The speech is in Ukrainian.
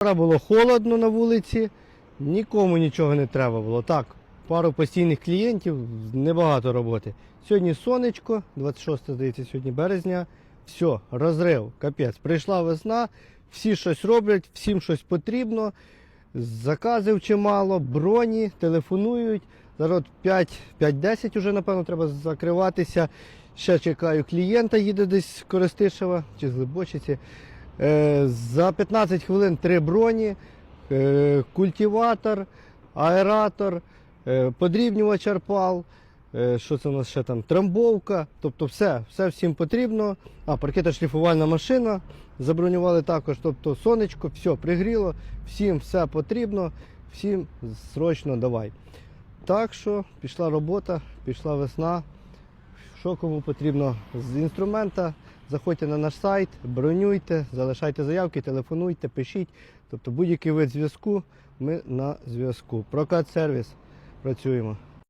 Вчора було холодно на вулиці, нікому нічого не треба було. Так, пару постійних клієнтів, небагато роботи. Сьогодні сонечко, 26 здається, сьогодні березня. Все, розрив, капець. Прийшла весна, всі щось роблять, всім щось потрібно. Заказів чимало, броні, телефонують. Зараз 5, 5-10 вже, напевно, треба закриватися. Ще чекаю клієнта, їде десь з Коростишева чи з Глибочиці. Е, За 15 хвилин три броні, е, культиватор, аератор, е, подрібнювач арпал. Що це у нас ще там? Трамбовка. Тобто все, все всім потрібно. А, паркетошліфувальна машина. Забронювали також. Тобто сонечко, все пригріло, всім все потрібно, всім срочно давай. Так що пішла робота, пішла весна. Що кому потрібно з інструмента, заходьте на наш сайт, бронюйте, залишайте заявки, телефонуйте, пишіть. Тобто будь-який вид зв'язку, ми на зв'язку. Прокат сервіс працюємо.